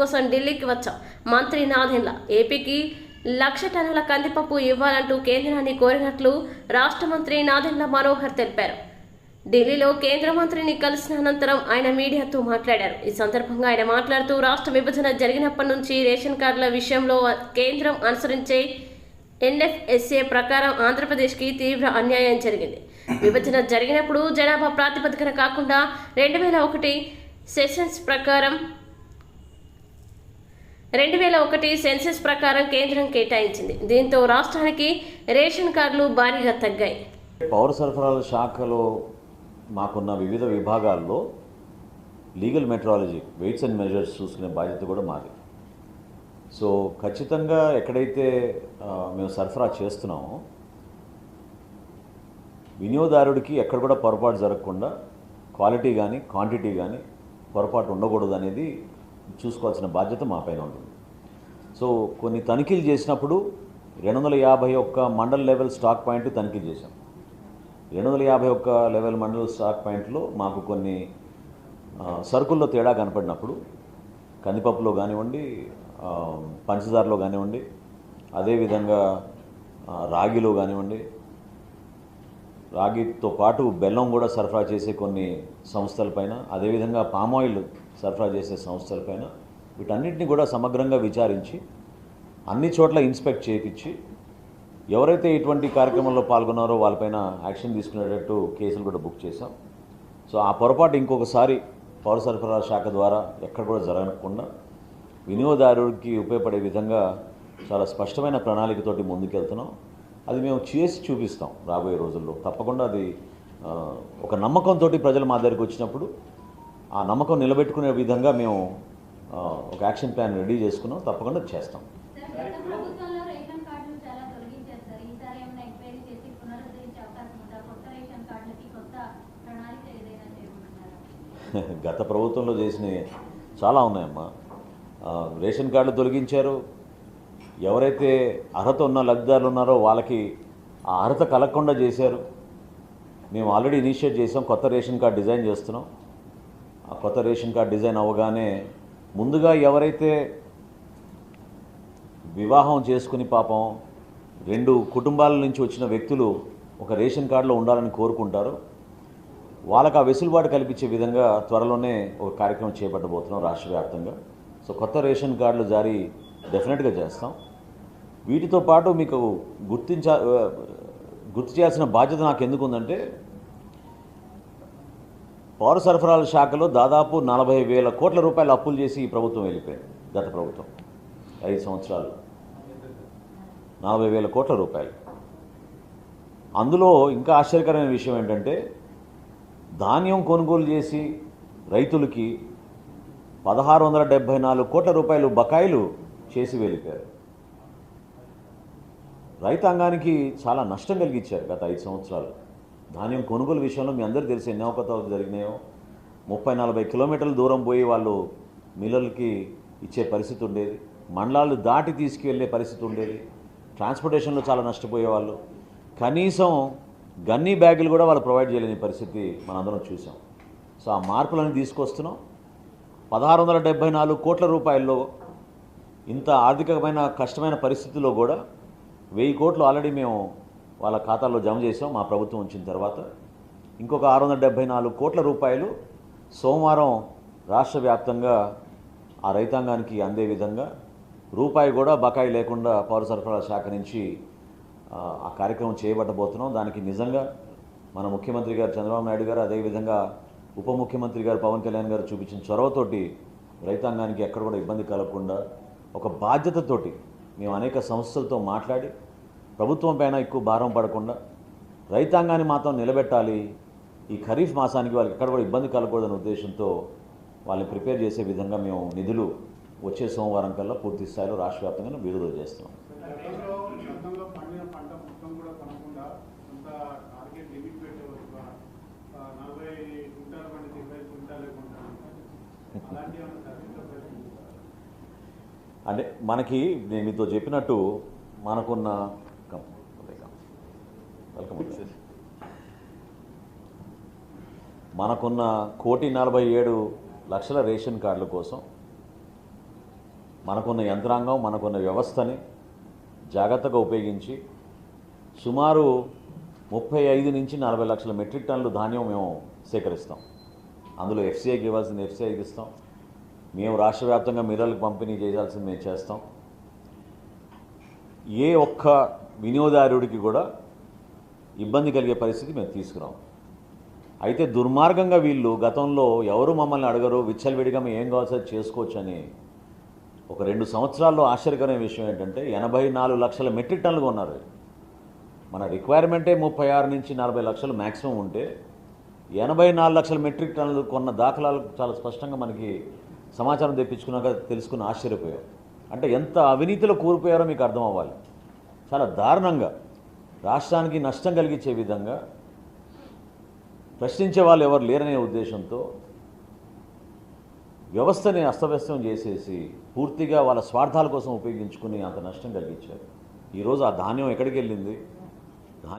కోసం ఢిల్లీకి వచ్చాం. మంత్రి నాథెన్ల ఏపీకి లక్ష టన్నుల కందిపప్పు ఇవ్వాలంటూ కేంద్రాన్ని కోరినట్లు రాష్ట్ర మంత్రి నాదెండ్ల మనోహర్ తెలిపారు. ఢిల్లీలో కేంద్ర మంత్రిని కలిసిన అనంతరం ఆయన మీడియాతో మాట్లాడారు. ఈ సందర్భంగా ఆయన మాట్లాడుతూ రాష్ట్ర విభజన జరిగినప్పటి నుంచి రేషన్ కార్డుల విషయంలో కేంద్రం అనుసరించే ఎన్ఎఫ్ఎస్ఏ ప్రకారం ఆంధ్రప్రదేశ్కి తీవ్ర అన్యాయం జరిగింది. విభజన జరిగినప్పుడు జనాభా ప్రాతిపదికన కాకుండా రెండు వేల ఒకటి సెషన్స్ ప్రకారం రెండు వేల ఒకటి సెన్సెస్ ప్రకారం కేంద్రం కేటాయించింది. దీంతో రాష్ట్రానికి రేషన్ కార్డులు భారీగా తగ్గాయి. పౌర సరఫరాల శాఖలో మాకున్న వివిధ విభాగాల్లో legal metrology weights and measures చూసుకునే బాధ్యత కూడా మాది. సో ఖచ్చితంగా ఎక్కడైతే మేము సరఫరా చేస్తున్నామో వినియోగదారుడికి ఎక్కడ కూడా పొరపాటు జరగకుండా క్వాలిటీ కానీ క్వాంటిటీ కానీ పొరపాటు ఉండకూడదు అనేది చూసుకోవాల్సిన బాధ్యత మా పైన ఉంటుంది. సో కొన్ని తనిఖీలు చేసినప్పుడు రెండు వందల యాభై ఒక్క మండల్ లెవెల్ స్టాక్ పాయింట్ తనిఖీ చేశాం. రెండు వందల యాభై ఒక్క లెవెల్ మండల్ స్టాక్ పాయింట్లో మాకు కొన్ని సరుకుల్లో తేడా కనపడినప్పుడు కందిపప్పులో కానివ్వండి పంచదారలో కానివ్వండి అదేవిధంగా రాగిలో కానివ్వండి రాగితో పాటు బెల్లం కూడా సరఫరా చేసే కొన్ని సంస్థలపైన అదేవిధంగా పామాయిల్ సరఫరా చేసే సంస్థలపైన వీటన్నిటిని కూడా సమగ్రంగా విచారించి అన్ని చోట్ల ఇన్స్పెక్ట్ చేయించి ఎవరైతే ఇటువంటి కార్యక్రమంలో పాల్గొన్నారో వాళ్ళపైన యాక్షన్ తీసుకునేటట్టు కేసులు కూడా బుక్ చేశాం. సో ఆ పొరపాటు ఇంకొకసారి పౌర సరఫరా శాఖ ద్వారా ఎక్కడ కూడా జరగకుండా వినియోగదారుడికి ఉపయోగపడే విధంగా చాలా స్పష్టమైన ప్రణాళికతోటి ముందుకెళ్తున్నాం. అది మేము చేసి చూపిస్తాం రాబోయే రోజుల్లో. తప్పకుండా అది ఒక నమ్మకంతో ప్రజలు మా దగ్గరికి వచ్చినప్పుడు ఆ నమ్మకం నిలబెట్టుకునే విధంగా మేము ఒక యాక్షన్ ప్లాన్ రెడీ చేసుకున్నాం. తప్పకుండా చేస్తాం. గత ప్రభుత్వంలో చాలా చేసినవి చాలా ఉన్నాయమ్మా. రేషన్ కార్డులు తొలగించారు. ఎవరైతే అర్హత ఉన్న లబ్ధిదారులు ఉన్నారో వాళ్ళకి ఆ అర్హత కలగకుండా చేశారు. మేము ఆల్రెడీ ఇనిషియేట్ చేసాం కొత్త రేషన్ కార్డు డిజైన్ చేస్తున్నాం. ఆ కొత్త రేషన్ కార్డ్ డిజైన్ అవ్వగానే ముందుగా ఎవరైతే వివాహం చేసుకుని పాపం రెండు కుటుంబాల నుంచి వచ్చిన వ్యక్తులు ఒక రేషన్ కార్డులో ఉండాలని కోరుకుంటారు వాళ్ళకి ఆ వెసులుబాటు కల్పించే విధంగా త్వరలోనే ఒక కార్యక్రమం చేపట్టబోతున్నాం రాష్ట్ర వ్యాప్తంగా. సో కొత్త రేషన్ కార్డులు జారీ డెఫినెట్గా చేస్తాం. వీటితో పాటు మీకు గుర్తించ గుర్తు చేయాల్సిన బాధ్యత నాకు ఎందుకు ఉందంటే పౌర సరఫరాల శాఖలో దాదాపు నలభై వేల కోట్ల రూపాయలు అప్పులు చేసి ఈ ప్రభుత్వం వెళ్ళిపోయింది గత ప్రభుత్వం. ఐదు సంవత్సరాలు. నలభై వేల కోట్ల రూపాయలు. అందులో ఇంకా ఆశ్చర్యకరమైన విషయం ఏంటంటే ధాన్యం కొనుగోలు చేసి రైతులకి పదహారు వందల డెబ్బై నాలుగు కోట్ల రూపాయలు బకాయిలు చేసి వెళ్ళిపోయారు. రైతాంగానికి చాలా నష్టం కలిగించారు గత ఐదు సంవత్సరాలు. ధాన్యం కొనుగోలు విషయంలో మీ అందరూ తెలిసి ఎన్ని అవకతవకలు జరిగినాయో. ముప్పై నలభై కిలోమీటర్ల దూరం పోయి వాళ్ళు మిల్లర్లకి ఇచ్చే పరిస్థితి ఉండేది. మండలాలు దాటి తీసుకువెళ్ళే పరిస్థితి ఉండేది. ట్రాన్స్పోర్టేషన్లో చాలా నష్టపోయేవాళ్ళు కనీసం గన్నీ బ్యాగులు కూడా వాళ్ళు ప్రొవైడ్ చేయలేని పరిస్థితి మనందరం చూసాం. సో ఆ మార్పులను తీసుకొస్తున్నాం. పదహారు వందల డెబ్బై నాలుగు కోట్ల రూపాయల్లో ఇంత ఆర్థికమైన కష్టమైన పరిస్థితుల్లో కూడా వెయ్యి కోట్లు ఆల్రెడీ మేము వాళ్ళ ఖాతాల్లో జమ చేసాం మా ప్రభుత్వం వచ్చిన తర్వాత. ఇంకొక ఆరు వందల డెబ్బై నాలుగు కోట్ల రూపాయలు సోమవారం రాష్ట్ర వ్యాప్తంగా ఆ రైతాంగానికి అందే విధంగా రూపాయి కూడా బకాయి లేకుండా పౌర సరఫరాల శాఖ నుంచి ఆ, ఆ కార్యక్రమం చేయబట్టబోతున్నాం దానికి నిజంగా మన ముఖ్యమంత్రి గారు చంద్రబాబు నాయుడు గారు అదేవిధంగా ఉప ముఖ్యమంత్రి గారు పవన్ కళ్యాణ్ గారు చూపించిన చొరవతోటి రైతాంగానికి ఎక్కడ కూడా ఇబ్బంది కలగకుండా ఒక బాధ్యతతోటి మేము అనేక సంస్థలతో మాట్లాడి ప్రభుత్వం పైన ఎక్కువ భారం పడకుండా రైతాంగాన్ని మాత్రం నిలబెట్టాలి. ఈ ఖరీఫ్ మాసానికి వాళ్ళకి ఎక్కడ కూడా ఇబ్బంది కలగకూడదనే ఉద్దేశంతో వాళ్ళని ప్రిపేర్ చేసే విధంగా మేము నిధులు వచ్చే సోమవారం కల్లా పూర్తి స్థాయిలో రాష్ట్ర వ్యాప్తంగా విడుదల చేస్తున్నాం. అంటే మనకి నేను మీతో చెప్పినట్టు మనకున్న కమ్, వెల్కమ్. మనకున్న కోటి నలభై ఏడు లక్షల రేషన్ కార్డుల కోసం మనకున్న యంత్రాంగం మనకున్న వ్యవస్థని జాగ్రత్తగా ఉపయోగించి సుమారు ముప్పై ఐదు నుంచి నలభై లక్షల మెట్రిక్ టన్నులు ధాన్యం మేము సేకరిస్తాం. అందులో ఎఫ్సీఐకి ఇవ్వాల్సింది ఎఫ్సీఐకి ఇస్తాం. మేము రాష్ట్ర వ్యాప్తంగా మిర్రర్లకు పంపిణీ చేయాల్సింది మేము చేస్తాం. ఏ ఒక్క వినియోగదారుడికి కూడా ఇబ్బంది కలిగే పరిస్థితి మేము తీసుకురాం. అయితే దుర్మార్గంగా వీళ్ళు గతంలో ఎవరు మమ్మల్ని అడగరు విచ్చలవిడిగా మేము ఏం కావాల్సి చేసుకోవచ్చు అని ఒక రెండు సంవత్సరాల్లో ఆశ్చర్యకరమైన విషయం ఏంటంటే ఎనభై నాలుగు లక్షల మెట్రిక్ టన్నులు ఉన్నారు మన రిక్వైర్మెంటే ముప్పై ఆరు నుంచి నలభై లక్షలు మ్యాక్సిమం ఉంటే ఎనభై నాలుగు లక్షల మెట్రిక్ టన్నులు కొన్న దాఖలాలు చాలా స్పష్టంగా మనకి సమాచారం తెప్పించుకున్నాక తెలుసుకుని ఆశ్చర్యపోయాం. అంటే ఎంత అవినీతిలో కూరిపోయారో మీకు అర్థం అవ్వాలి చాలా దారుణంగా రాష్ట్రానికి నష్టం కలిగించే విధంగా ప్రశ్నించే వాళ్ళు ఎవరు లేరనే ఉద్దేశంతో వ్యవస్థని అస్తవ్యస్తం చేసేసి పూర్తిగా వాళ్ళ స్వార్థాల కోసం ఉపయోగించుకుని అంత నష్టం కలిగించారు. ఈరోజు ఆ ధాన్యం ఎక్కడికి వెళ్ళింది?